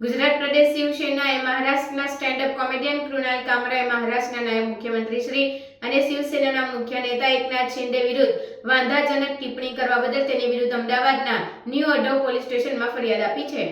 ગુજરાત પ્રદેશ શિવસેનાએ મહારાષ્ટ્રના standup comedian Kunal કામરાએ મહારાષ્ટ્રના નાયબ મુખ્યમંત્રી શ્રી અને શિવસેનાના મુખ્ય નેતા એકનાથ શિંદે વિરુદ્ધ વાંધાજનક ટિપ્પણી કરવા બદલ તેની વિરુદ્ધ અમદાવાદના ન્યૂ અઢો પોલીસ સ્ટેશનમાં ફરિયાદ આપી છે.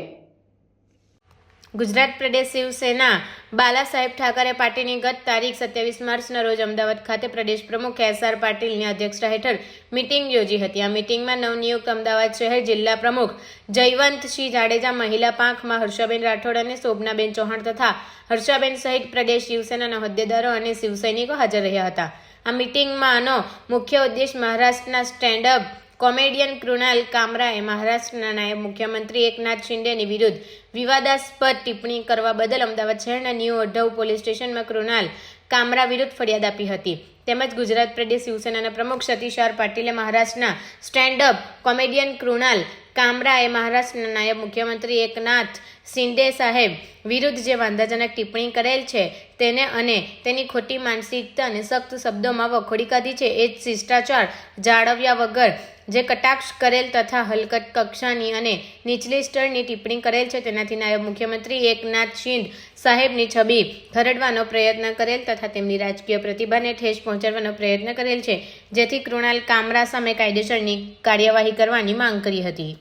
ગુજરાત પ્રદેશ શિવસેના બાલા સાહેબ ઠાકરે પાર્ટીની ગત તારીખ સત્યાવીસ માર્ચના રોજ અમદાવાદ ખાતે પ્રદેશ પ્રમુખ એસ આર પાટીલની અધ્યક્ષતા હેઠળ મિટિંગ યોજી હતી. આ મિટિંગમાં નવનિયુક્ત અમદાવાદ શહેર જિલ્લા પ્રમુખ જયવંતસિંહ જાડેજા, મહિલા પાંખમાં હર્ષાબેન રાઠોડ અને શોભનાબેન ચૌહાણ તથા હર્ષાબેન સહિત પ્રદેશ શિવસેનાના હોદ્દેદારો અને શિવસૈનિકો હાજર રહ્યા હતા. આ મિટિંગમાં આનો મુખ્ય ઉદ્દેશ મહારાષ્ટ્રના સ્ટેન્ડઅપ કોમેડિયન કૃણાલ કામરાએ મહારાષ્ટ્રના નાયબ મુખ્યમંત્રી એકનાથ શિંદેની વિરુદ્ધ વિવાદાસ્પદ ટિપ્પણી કરવા બદલ અમદાવાદ શહેરના ન્યૂ અઢવ પોલીસ સ્ટેશનમાં કૃણાલ કામરા વિરુદ્ધ ફરિયાદ આપી હતી. તેમજ ગુજરાત પ્રદેશ શિવસેનાના પ્રમુખ સતીશ પાટીલે મહારાષ્ટ્રના સ્ટેન્ડઅપ કોમેડિયન કૃણાલ કામરાએ મહારાષ્ટ્રના નાયબ મુખ્યમંત્રી એકનાથ શિંદે સાહેબ વિરુદ્ધ જે વાંધાજનક ટિપ્પણી કરેલ છે તેને અને તેની ખોટી માનસિકતા અને સખ્ત શબ્દોમાં વખોડી કાઢી છે, એ જ શિષ્ટાચાર જાળવ્યા વગર જે કટાક્ષ કરેલ તથા હલકટ કક્ષાની અને નીચલી સ્તરની ટિપ્પણી કરેલ છે તેનાથી નાયબ મુખ્યમંત્રી એકનાથ શિંદ સાહેબની છબી ખરડવાનો પ્રયત્ન કરેલ તથા તેમની રાજકીય પ્રતિભાને ઠેસ પહોંચાડવાનો પ્રયત્ન કરેલ છે જેથી કૃણાલ કામરા સામે કાયદેસરની કાર્યવાહી કરવાની માંગ કરી હતી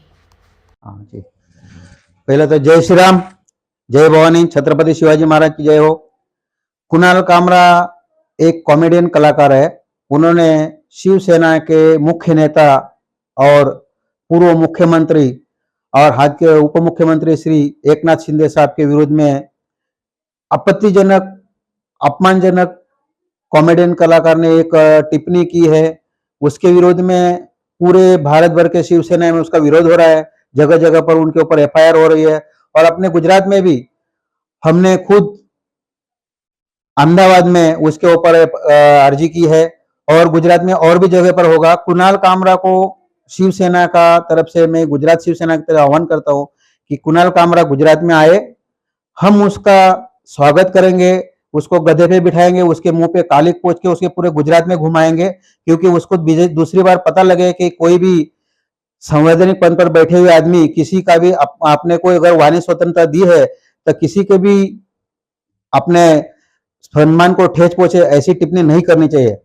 हाँ जी पहले तो जय श्री राम जय भवानी छत्रपति शिवाजी महाराज की जय हो कुणाल कामरा एक कॉमेडियन कलाकार है उन्होंने शिवसेना के मुख्य नेता और पूर्व मुख्यमंत्री और हाल के उप मुख्यमंत्री श्री एकनाथ शिंदे साहब के विरुद्ध में आपत्तिजनक, अपमानजनक कॉमेडियन कलाकार ने एक टिप्पणी की है। उसके विरोध में पूरे भारत भर के शिवसेना में उसका विरोध हो रहा है। जगह जगह पर उनके ऊपर एफआईआर हो रही है। और अपने गुजरात में भी हमने खुद अहमदाबाद में उसके ऊपर अर्जी की है। और गुजरात में और भी जगह पर होगा। कुणाल कामरा को शिवसेना का तरफ़ से मैं गुजरात शिवसेना की तरफ़ आह्वान करता हूँ कि कुणाल कामरा गुजरात में आए। हम उसका स्वागत करेंगे उसको गधे पे बिठाएँगे उसके मुँह पे कालिक पोच के उसके पूरे गुजरात में घुमाएँगे क्योंकि उसको दूसरी बार पता लगे कि कोई भी संवैधानिक पद पर बैठे हुए आदमी किसी का भी अप, आपने कोई अगर वाणी स्वतंत्रता दी है तो किसी के भी अपने सम्मान को ठेस पहुँचे ऐसी टिप्पणी नहीं करनी चाहिए।